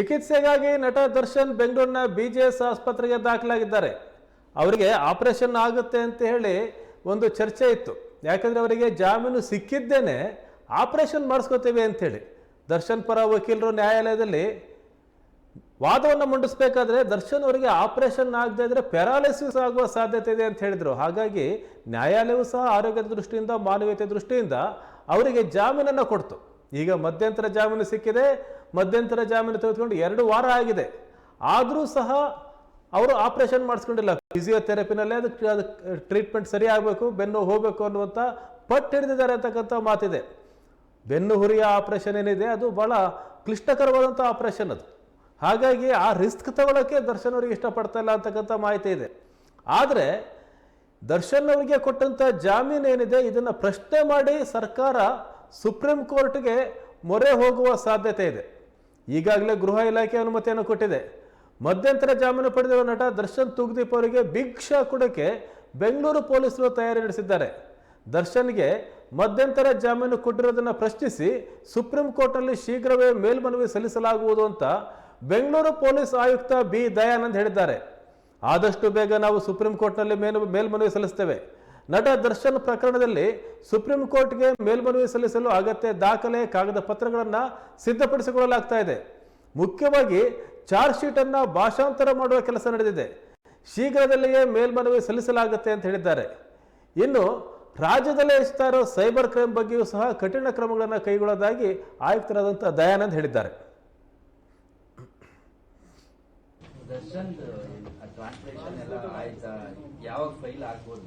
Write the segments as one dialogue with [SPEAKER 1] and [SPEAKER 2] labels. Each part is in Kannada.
[SPEAKER 1] ಚಿಕಿತ್ಸೆಗಾಗಿ ನಟ ದರ್ಶನ್ ಬೆಂಗಳೂರಿನ ಬಿ ಜೆ ಎಸ್ ಆಸ್ಪತ್ರೆಗೆ ದಾಖಲಾಗಿದ್ದಾರೆ. ಅವರಿಗೆ ಆಪರೇಷನ್ ಆಗುತ್ತೆ ಅಂತ ಹೇಳಿ ಒಂದು ಚರ್ಚೆ ಇತ್ತು. ಯಾಕಂದರೆ ಅವರಿಗೆ ಜಾಮೀನು ಸಿಕ್ಕಿದ್ದೇನೆ, ಆಪರೇಷನ್ ಮಾಡಿಸ್ಕೋತೇವೆ ಅಂಥೇಳಿ ದರ್ಶನ್ ಪರ ವಕೀಲರು ನ್ಯಾಯಾಲಯದಲ್ಲಿ ವಾದವನ್ನು ಮಂಡಿಸಬೇಕಾದ್ರೆ ದರ್ಶನ್ ಅವರಿಗೆ ಆಪರೇಷನ್ ಆಗದೇ ಇದ್ರೆ ಪ್ಯಾರಾಲಿಸಿಸ್ ಆಗುವ ಸಾಧ್ಯತೆ ಇದೆ ಅಂತ ಹೇಳಿದರು. ಹಾಗಾಗಿ ನ್ಯಾಯಾಲಯವು ಸಹ ಆರೋಗ್ಯದ ದೃಷ್ಟಿಯಿಂದ, ಮಾನವೀಯತೆ ದೃಷ್ಟಿಯಿಂದ ಅವರಿಗೆ ಜಾಮೀನನ್ನು ಕೊಡ್ತು. ಈಗ ಮಧ್ಯಂತರ ಜಾಮೀನು ಸಿಕ್ಕಿದೆ ಮಧ್ಯಂತರ ಜಾಮೀನು ತೆಗೆದುಕೊಂಡು ಎರಡು ವಾರ ಆಗಿದೆ. ಆದರೂ ಸಹ ಅವರು ಆಪರೇಷನ್ ಮಾಡಿಸ್ಕೊಂಡಿಲ್ಲ. ಫಿಸಿಯೋಥೆರಪಿನಲ್ಲೇ ಅದು ಅದಕ್ಕೆ ಟ್ರೀಟ್ಮೆಂಟ್ ಸರಿ ಆಗಬೇಕು, ಬೆನ್ನು ಹೋಗಬೇಕು ಅನ್ನುವಂಥ ಪಟ್ಟು ಹಿಡಿದಿದ್ದಾರೆ ಅಂತಕ್ಕಂಥ ಮಾತಿದೆ. ಬೆನ್ನು ಹುರಿಯ ಆಪರೇಷನ್ ಏನಿದೆ, ಅದು ಭಾಳ ಕ್ಲಿಷ್ಟಕರವಾದಂಥ ಆಪರೇಷನ್ ಅದು. ಹಾಗಾಗಿ ಆ ರಿಸ್ಕ್ ತಗೊಳ್ಳೋಕ್ಕೆ ದರ್ಶನ್ ಅವರಿಗೆ ಇಷ್ಟಪಡ್ತಾ ಇಲ್ಲ ಅಂತಕ್ಕಂಥ ಮಾಹಿತಿ ಇದೆ. ಆದರೆ ದರ್ಶನ್ ಅವರಿಗೆ ಕೊಟ್ಟಂಥ ಜಾಮೀನು ಏನಿದೆ, ಇದನ್ನು ಪ್ರಶ್ನೆ ಮಾಡಿ ಸರ್ಕಾರ ಸುಪ್ರೀಂ ಕೋರ್ಟ್ಗೆ ಮೊರೆ ಹೋಗುವ ಸಾಧ್ಯತೆ ಇದೆ. ಈಗಾಗಲೇ ಗೃಹ ಇಲಾಖೆ ಅನುಮತಿಯನ್ನು ಕೊಟ್ಟಿದೆ. ಮಧ್ಯಂತರ ಜಾಮೀನು ಪಡೆದಿರುವ ನಟ ದರ್ಶನ್ ತೂಗ್ದೀಪ್ ಅವರಿಗೆ ಬಿಗ್ ಶಾ ಕೊಡೋಕ್ಕೆ ಬೆಂಗಳೂರು ಪೊಲೀಸರು ತಯಾರಿ ನಡೆಸಿದ್ದಾರೆ. ದರ್ಶನ್ಗೆ ಮಧ್ಯಂತರ ಜಾಮೀನು ಕೊಟ್ಟಿರೋದನ್ನು ಪ್ರಶ್ನಿಸಿ ಸುಪ್ರೀಂ ಕೋರ್ಟ್ನಲ್ಲಿ ಶೀಘ್ರವೇ ಮೇಲ್ಮನವಿ ಸಲ್ಲಿಸಲಾಗುವುದು ಅಂತ ಬೆಂಗಳೂರು ಪೊಲೀಸ್ ಆಯುಕ್ತ ಬಿ ದಯಾನಂದ್ ಹೇಳಿದ್ದಾರೆ. ಆದಷ್ಟು ಬೇಗ ನಾವು ಸುಪ್ರೀಂ ಕೋರ್ಟ್ನಲ್ಲಿ ಮೇಲ್ ಮೇಲ್ಮನವಿ ಸಲ್ಲಿಸ್ತೇವೆ. ನಟ ದರ್ಶನ್ ಪ್ರಕರಣದಲ್ಲಿ ಸುಪ್ರೀಂ ಕೋರ್ಟ್ಗೆ ಮೇಲ್ಮನವಿ ಸಲ್ಲಿಸಲು ಅಗತ್ಯ ದಾಖಲೆ, ಕಾಗದ ಪತ್ರಗಳನ್ನು ಸಿದ್ಧಪಡಿಸಿಕೊಳ್ಳಲಾಗ್ತಾ ಇದೆ. ಮುಖ್ಯವಾಗಿ ಚಾರ್ಜ್ ಶೀಟನ್ನು ಭಾಷಾಂತರ ಮಾಡುವ ಕೆಲಸ ನಡೆದಿದೆ. ಶೀಘ್ರದಲ್ಲಿಯೇ ಮೇಲ್ಮನವಿ ಸಲ್ಲಿಸಲಾಗುತ್ತೆ ಅಂತ ಹೇಳಿದ್ದಾರೆ. ಇನ್ನು ರಾಜ್ಯದಲ್ಲೇ ಹೆಚ್ಚುತ್ತಾ ಸೈಬರ್ ಕ್ರೈಮ್ ಬಗ್ಗೆಯೂ ಸಹ ಕಠಿಣ ಕ್ರಮಗಳನ್ನು ಕೈಗೊಳ್ಳೋದಾಗಿ ಆಯುಕ್ತರಾದಂಥ ದಯಾನಂದ್ ಹೇಳಿದ್ದಾರೆ.
[SPEAKER 2] ದರ್ಶನ್ ಟ್ರಾನ್ಸ್ಲೇಷನ್ ಎಲ್ಲ ಆಯ್ತಾ? ಯಾವಾಗ ಫೈಲ್ ಆಗ್ಬೋದು?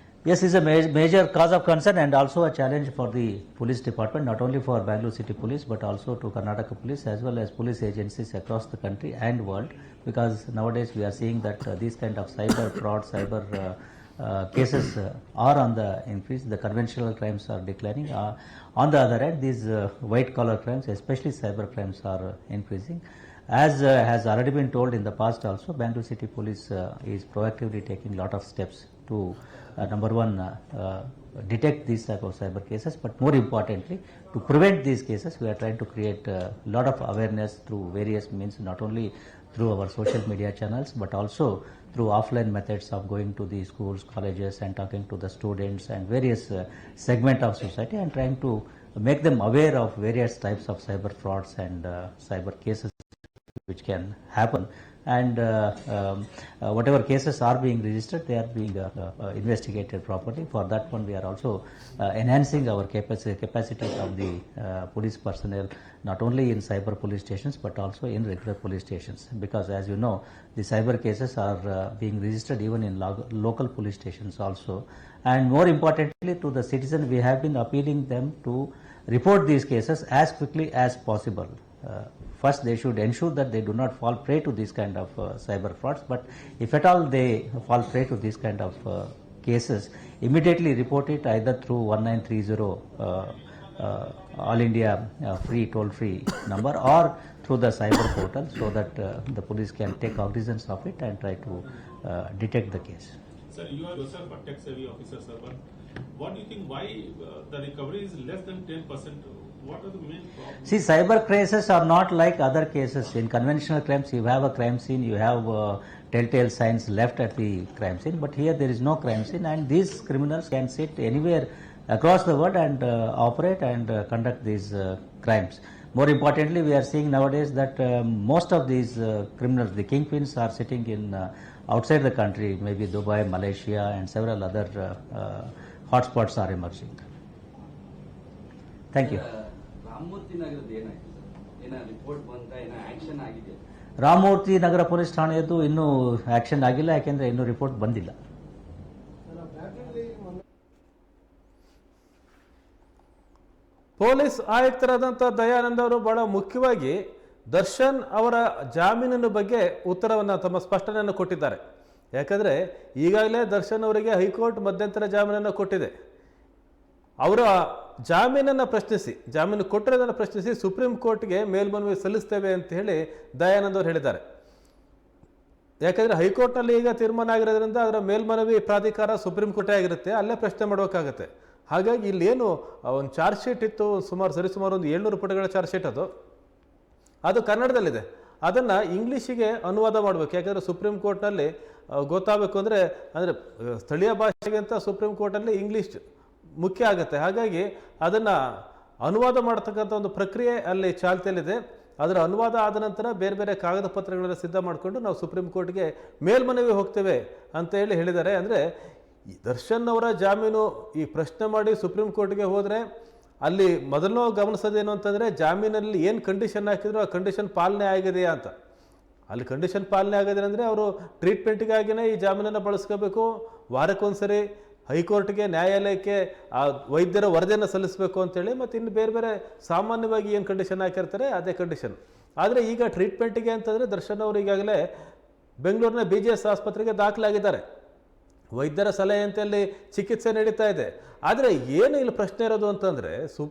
[SPEAKER 3] Yes, it's a ma- major cause of concern and also a challenge for the police department, not only for Bangalore City Police but also to Karnataka Police as well as police agencies across the country and world because nowadays we are seeing that uh, these kind of cyber fraud, cyber uh, uh, cases uh, are on the increase. The conventional crimes are declining. Uh, on the other hand, these uh, white collar crimes, especially cyber crimes, are uh, increasing. As uh, has already been told in the past also, Bangalore City Police uh, is proactively taking lot of steps to uh, number one uh, uh, detect these type of cyber cases, but more importantly, to prevent these cases, we are trying to create a lot of awareness through various means, not only through our social media channels, but also through offline methods of going to the schools, colleges, and talking to the students and various uh, segment of society, and trying to make them aware of various types of cyber frauds and uh, cyber cases which can happen and uh, um, uh, whatever cases are being registered they are being uh, investigated properly. For that one we are also enhancing our capacity capacities of the police personnel not only in cyber police stations but also in regular police stations. Because as you know the cyber cases are being registered even in local police stations also. And more importantly to the citizen we have been appealing them to report these cases as quickly as possible first they should ensure that they do not fall prey to these kind of uh, cyber frauds but if at all they fall prey to these kind of uh, cases immediately report it either through 1930 uh, uh, all india uh, free toll free number or through the cyber portal so that uh, the police can take cognizance of it and try to uh, detect the case
[SPEAKER 4] Sir, you are yourself a tech savvy officer, sir, but what do you think, why uh, the recovery is less than ten percent? What are the main problems?
[SPEAKER 3] See, cyber cases are not like other cases. In conventional crimes, you have a crime scene, you have uh, telltale signs left at the crime scene, but here there is no crime scene, and these criminals can sit anywhere across the world and uh, operate and uh, conduct these uh, crimes. More importantly, we are seeing nowadays that uh, most of these uh, criminals, the kingpins, are sitting in uh, outside the country, maybe Dubai, Malaysia, and several other uh, uh, hotspots are emerging. Thank you.
[SPEAKER 2] Ramamurthy ನಗರದ ಏನಾಯ್ತು ಸರ್? ಏನ ರಿಪೋರ್ಟ್ ಬಂತ ಏನ ಆಕ್ಷನ್ ಆಗಿದೆ?
[SPEAKER 3] ರಾಮಮೂರ್ತಿ ನಗರ ಪೊಲೀಸ್ ಠಾಣೆಯದ್ದು ಇನ್ನೂ ಆಕ್ಷನ್ ಆಗಿಲ್ಲ ಯಾಕೆಂದ್ರೆ ಇನ್ನೂ ರಿಪೋರ್ಟ್ ಬಂದಿಲ್ಲ.
[SPEAKER 1] ಪೊಲೀಸ್ ಆಯುಕ್ತರಾದಂಥ ದಯಾನಂದ ಅವರು ಬಹಳ ಮುಖ್ಯವಾಗಿ ದರ್ಶನ್ ಅವರ ಜಾಮೀನಿನ ಬಗ್ಗೆ ಉತ್ತರವನ್ನು ತಮ್ಮ ಸ್ಪಷ್ಟನೆಯನ್ನು ಕೊಟ್ಟಿದ್ದಾರೆ. ಯಾಕಂದರೆ ಈಗಾಗಲೇ ದರ್ಶನ್ ಅವರಿಗೆ ಹೈಕೋರ್ಟ್ ಮಧ್ಯಂತರ ಜಾಮೀನನ್ನು ಕೊಟ್ಟಿದೆ. ಅವರ ಜಾಮೀನನ್ನು ಪ್ರಶ್ನಿಸಿ, ಜಾಮೀನು ಕೊಟ್ಟಿರೋದನ್ನು ಪ್ರಶ್ನಿಸಿ ಸುಪ್ರೀಂ ಕೋರ್ಟ್ಗೆ ಮೇಲ್ಮನವಿ ಸಲ್ಲಿಸ್ತೇವೆ ಅಂತ ಹೇಳಿ ದಯಾನಂದ್ ಅವರು ಹೇಳಿದ್ದಾರೆ. ಯಾಕಂದರೆ ಹೈಕೋರ್ಟ್ನಲ್ಲಿ ಈಗ ತೀರ್ಮಾನ ಆಗಿರೋದ್ರಿಂದ ಅದರ ಮೇಲ್ಮನವಿ ಪ್ರಾಧಿಕಾರ ಸುಪ್ರೀಂ ಕೋರ್ಟೇ ಆಗಿರುತ್ತೆ, ಅಲ್ಲೇ ಪ್ರಶ್ನೆ ಮಾಡಬೇಕಾಗತ್ತೆ. ಹಾಗಾಗಿ ಇಲ್ಲಿ ಏನು ಒಂದು ಚಾರ್ಜ್ ಶೀಟ್ ಇತ್ತು ಸುಮಾರು ಸರಿಸುಮಾರು ಒಂದು ಏಳ್ನೂರು ಪುಟಗಳ ಚಾರ್ಜ್ ಶೀಟ್ ಅದು. ಅದು ಕನ್ನಡದಲ್ಲಿದೆ. ಅದನ್ನು ಇಂಗ್ಲೀಷಿಗೆ ಅನುವಾದ ಮಾಡಬೇಕು. ಯಾಕಂದರೆ ಸುಪ್ರೀಂ ಕೋರ್ಟ್ನಲ್ಲಿ ಗೊತ್ತಾಗಬೇಕು ಅಂದರೆ ಅಂದರೆ ಸ್ಥಳೀಯ ಭಾಷೆಗಿಂತ ಸುಪ್ರೀಂ ಕೋರ್ಟಲ್ಲಿ ಇಂಗ್ಲೀಷ್ ಮುಖ್ಯ ಆಗುತ್ತೆ. ಹಾಗಾಗಿ ಅದನ್ನು ಅನುವಾದ ಮಾಡ್ತಕ್ಕಂಥ ಒಂದು ಪ್ರಕ್ರಿಯೆ ಅಲ್ಲಿ ಚಾಲ್ತಿಯಲ್ಲಿದೆ. ಅದರ ಅನುವಾದ ಆದ ನಂತರ ಬೇರೆ ಬೇರೆ ಕಾಗದ ಪತ್ರಗಳನ್ನು ಸಿದ್ಧ ಮಾಡಿಕೊಂಡು ನಾವು ಸುಪ್ರೀಂ ಕೋರ್ಟ್ಗೆ ಮೇಲ್ಮನವಿ ಹೋಗ್ತೇವೆ ಅಂತ ಹೇಳಿ ಹೇಳಿದ್ದಾರೆ. ಅಂದರೆ ದರ್ಶನ್ ಅವರ ಜಾಮೀನು ಈ ಪ್ರಶ್ನೆ ಮಾಡಿ ಸುಪ್ರೀಂ ಕೋರ್ಟ್ಗೆ ಹೋದರೆ ಅಲ್ಲಿ ಮೊದಲು ಗಮನಿಸೋದೇನು ಅಂತಂದರೆ ಜಾಮೀನಲ್ಲಿ ಏನು ಕಂಡೀಷನ್ ಹಾಕಿದ್ರು ಆ ಕಂಡೀಷನ್ ಪಾಲನೆ ಆಗಿದೆಯಾ ಅಂತ. ಅಲ್ಲಿ ಕಂಡೀಷನ್ ಪಾಲನೆ ಆಗಿದೆ ಅಂದರೆ ಅವರು ಟ್ರೀಟ್ಮೆಂಟ್ಗಾಗಿನೇ ಈ ಜಾಮೀನನ್ನು ಬಳಸ್ಕೋಬೇಕು. ವಾರಕ್ಕೊಂದ್ಸರಿ ಹೈಕೋರ್ಟ್ಗೆ, ನ್ಯಾಯಾಲಯಕ್ಕೆ ಆ ವೈದ್ಯರ ವರದಿಯನ್ನು ಸಲ್ಲಿಸಬೇಕು ಅಂತೇಳಿ ಮತ್ತು ಇನ್ನು ಬೇರೆ ಬೇರೆ ಸಾಮಾನ್ಯವಾಗಿ ಏನು ಕಂಡೀಷನ್ ಹಾಕಿರ್ತಾರೆ ಅದೇ ಕಂಡೀಷನ್ ಆದರೆ ಈಗ ಟ್ರೀಟ್ಮೆಂಟಿಗೆ ಅಂತಂದರೆ ದರ್ಶನ್ ಅವರು ಈಗಾಗಲೇ ಬೆಂಗಳೂರಿನ ಬಿ ಜಿ ಎಸ್ ಆಸ್ಪತ್ರೆಗೆ ದಾಖಲಾಗಿದ್ದಾರೆ. ವೈದ್ಯರ ಸಲಹೆ ಅಲ್ಲಿ ಚಿಕಿತ್ಸೆ ನಡೀತಾ ಇದೆ. ಆದರೆ ಏನು ಇಲ್ಲಿ ಪ್ರಶ್ನೆ ಇರೋದು ಅಂತಂದರೆ ಸು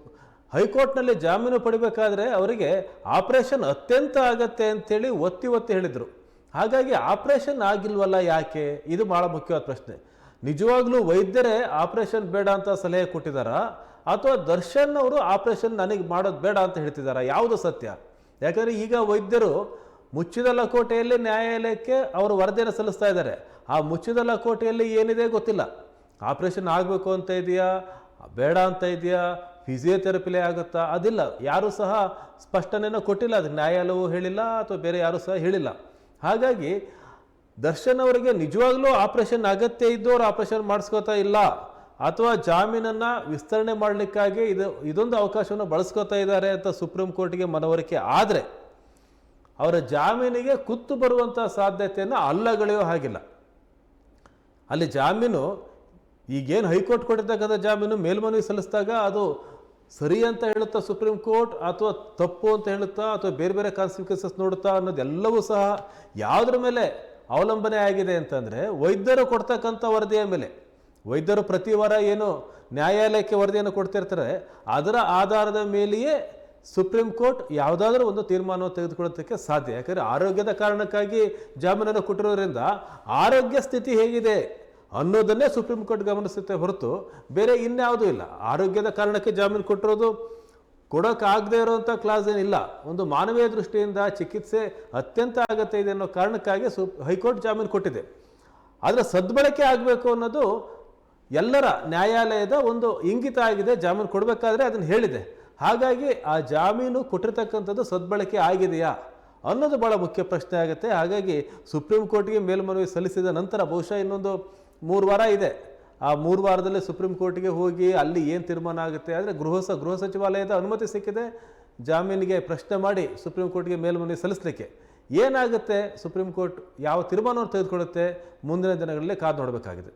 [SPEAKER 1] ಹೈಕೋರ್ಟ್ನಲ್ಲಿ ಜಾಮೀನು ಪಡಿಬೇಕಾದ್ರೆ ಅವರಿಗೆ ಆಪರೇಷನ್ ಅತ್ಯಂತ ಆಗತ್ತೆ ಅಂತೇಳಿ ಒತ್ತಿ ಒತ್ತಿ ಹೇಳಿದರು. ಹಾಗಾಗಿ ಆಪರೇಷನ್ ಆಗಿಲ್ವಲ್ಲ ಯಾಕೆ? ಇದು ಭಾಳ ಮುಖ್ಯವಾದ ಪ್ರಶ್ನೆ. ನಿಜವಾಗ್ಲೂ ವೈದ್ಯರೇ ಆಪರೇಷನ್ ಬೇಡ ಅಂತ ಸಲಹೆ ಕೊಟ್ಟಿದ್ದಾರಾ ಅಥವಾ ದರ್ಶನ್ ಅವರು ಆಪರೇಷನ್ ನನಗೆ ಮಾಡೋದು ಬೇಡ ಅಂತ ಹೇಳ್ತಿದಾರಾ? ಯಾವುದು ಸತ್ಯ? ಯಾಕಂದರೆ ಈಗ ವೈದ್ಯರು ಮುಚ್ಚಿದ ಲಕೋಟೆಯಲ್ಲಿ ನ್ಯಾಯಾಲಯಕ್ಕೆ ಅವರು ವರದಿಯನ್ನು ಸಲ್ಲಿಸ್ತಾ ಇದ್ದಾರೆ. ಆ ಮುಚ್ಚಿದ ಲಕೋಟೆಯಲ್ಲಿ ಏನಿದೆ ಗೊತ್ತಿಲ್ಲ. ಆಪರೇಷನ್ ಆಗಬೇಕು ಅಂತ ಇದೆಯಾ? ಬೇಡ ಅಂತ ಇದೆಯಾ? ಫಿಸಿಯೋಥೆರಪಿಲೇ ಆಗುತ್ತಾ? ಅದಿಲ್ಲ. ಯಾರೂ ಸಹ ಸ್ಪಷ್ಟನೆಯನ್ನು ಕೊಟ್ಟಿಲ್ಲ. ಅದಕ್ಕೆ ನ್ಯಾಯಾಲಯವೂ ಹೇಳಿಲ್ಲ ಅಥವಾ ಬೇರೆ ಯಾರೂ ಸಹ ಹೇಳಿಲ್ಲ. ಹಾಗಾಗಿ ದರ್ಶನ್ ಅವರಿಗೆ ನಿಜವಾಗ್ಲೂ ಆಪರೇಷನ್ ಅಗತ್ಯ ಇದ್ದವ್ರು ಆಪರೇಷನ್ ಮಾಡಿಸ್ಕೋತಾ ಇಲ್ಲ. ಅಥವಾ ಜಾಮೀನನ್ನು ವಿಸ್ತರಣೆ ಮಾಡಲಿಕ್ಕಾಗಿ ಇದು, ಇದೊಂದು ಅವಕಾಶವನ್ನು ಬಳಸ್ಕೋತಾ ಇದ್ದಾರೆ ಅಂತ ಸುಪ್ರೀಂ ಕೋರ್ಟ್ಗೆ ಮನವರಿಕೆ ಆದರೆ ಅವರ ಜಾಮೀನಿಗೆ ಕುತ್ತು ಬರುವಂಥ ಸಾಧ್ಯತೆಯನ್ನು ಅಲ್ಲಗಳೆಯೋ ಹಾಗಿಲ್ಲ. ಅಲ್ಲಿ ಜಾಮೀನು, ಈಗೇನು ಹೈಕೋರ್ಟ್ ಕೊಟ್ಟಿರ್ತಕ್ಕಂಥ ಜಾಮೀನು ಮೇಲ್ಮನವಿ ಸಲ್ಲಿಸಿದಾಗ ಅದು ಸರಿ ಅಂತ ಹೇಳುತ್ತಾ ಸುಪ್ರೀಂ ಕೋರ್ಟ್ ಅಥವಾ ತಪ್ಪು ಅಂತ ಹೇಳುತ್ತಾ ಅಥವಾ ಬೇರೆ ಬೇರೆ ಕಾನ್ಸಿಕ್ವೆನ್ಸಸ್ ನೋಡುತ್ತಾ ಅನ್ನೋದೆಲ್ಲವೂ ಸಹ ಯಾವುದ್ರ ಮೇಲೆ ಅವಲಂಬನೆ ಆಗಿದೆ ಅಂತಂದರೆ ವೈದ್ಯರು ಕೊಡ್ತಕ್ಕಂಥ ವರದಿಯ ಮೇಲೆ. ವೈದ್ಯರು ಪ್ರತಿ ವಾರ ಏನು ನ್ಯಾಯಾಲಯಕ್ಕೆ ವರದಿಯನ್ನು ಕೊಡ್ತಿರ್ತಾರೆ. ಅದರ ಆಧಾರದ ಮೇಲೆಯೇ ಸುಪ್ರೀಂ ಕೋರ್ಟ್ ಯಾವುದಾದ್ರೂ ಒಂದು ತೀರ್ಮಾನವನ್ನು ತೆಗೆದುಕೊಳ್ಳೋದಕ್ಕೆ ಸಾಧ್ಯ. ಯಾಕಂದರೆ ಆರೋಗ್ಯದ ಕಾರಣಕ್ಕಾಗಿ ಜಾಮೀನನ್ನು ಕೊಟ್ಟಿರೋದ್ರಿಂದ ಆರೋಗ್ಯ ಸ್ಥಿತಿ ಹೇಗಿದೆ ಅನ್ನೋದನ್ನೇ ಸುಪ್ರೀಂ ಕೋರ್ಟ್ ಗಮನಿಸುತ್ತೆ ಹೊರತು ಬೇರೆ ಇನ್ಯಾವುದೂ ಇಲ್ಲ. ಆರೋಗ್ಯದ ಕಾರಣಕ್ಕೆ ಜಾಮೀನು ಕೊಟ್ಟಿರೋದು ಕೊಡೋಕ್ಕಾಗದೇ ಇರೋವಂಥ ಕ್ಲಾಸ್ ಏನಿಲ್ಲ. ಒಂದು ಮಾನವೀಯ ದೃಷ್ಟಿಯಿಂದ ಚಿಕಿತ್ಸೆ ಅತ್ಯಂತ ಆಗತ್ತೆ ಇದೆ ಅನ್ನೋ ಕಾರಣಕ್ಕಾಗಿ ಸು, ಹೈಕೋರ್ಟ್ ಜಾಮೀನು ಕೊಟ್ಟಿದೆ. ಆದರೆ ಸದ್ಬಳಕೆ ಆಗಬೇಕು ಅನ್ನೋದು ಎಲ್ಲರ ನ್ಯಾಯಾಲಯದ ಒಂದು ಇಂಗಿತ ಆಗಿದೆ, ಜಾಮೀನು ಕೊಡಬೇಕಾದ್ರೆ ಅದನ್ನು ಹೇಳಿದೆ. ಹಾಗಾಗಿ ಆ ಜಾಮೀನು ಕೊಟ್ಟಿರ್ತಕ್ಕಂಥದ್ದು ಸದ್ಬಳಕೆ ಆಗಿದೆಯಾ ಅನ್ನೋದು ಭಾಳ ಮುಖ್ಯ ಪ್ರಶ್ನೆ ಆಗುತ್ತೆ. ಹಾಗಾಗಿ ಸುಪ್ರೀಂ ಕೋರ್ಟ್ಗೆ ಮೇಲ್ಮನವಿ ಸಲ್ಲಿಸಿದ ನಂತರ ಬಹುಶಃ ಇನ್ನೊಂದು ಮೂರು ವಾರ ಇದೆ. ಆ ಮೂರು ವಾರದಲ್ಲಿ ಸುಪ್ರೀಂ ಕೋರ್ಟ್ಗೆ ಹೋಗಿ ಅಲ್ಲಿ ಏನು ತೀರ್ಮಾನ ಆಗುತ್ತೆ ಆದರೆ ಗೃಹ ಸ ಗೃಹ ಸಚಿವಾಲಯದ ಅನುಮತಿ ಸಿಕ್ಕಿದೆ. ಜಾಮೀನಿಗೆ ಪ್ರಶ್ನೆ ಮಾಡಿ ಸುಪ್ರೀಂ ಕೋರ್ಟ್ಗೆ ಮೇಲ್ಮನವಿ ಸಲ್ಲಿಸಲಿಕ್ಕೆ. ಏನಾಗುತ್ತೆ ಸುಪ್ರೀಂ ಕೋರ್ಟ್ ಯಾವ ತೀರ್ಮಾನವನ್ನು ತೆಗೆದುಕೊಳ್ಳುತ್ತೆ? ಮುಂದಿನ ದಿನಗಳಲ್ಲಿ ಕಾದು ನೋಡಬೇಕಾಗಿದೆ.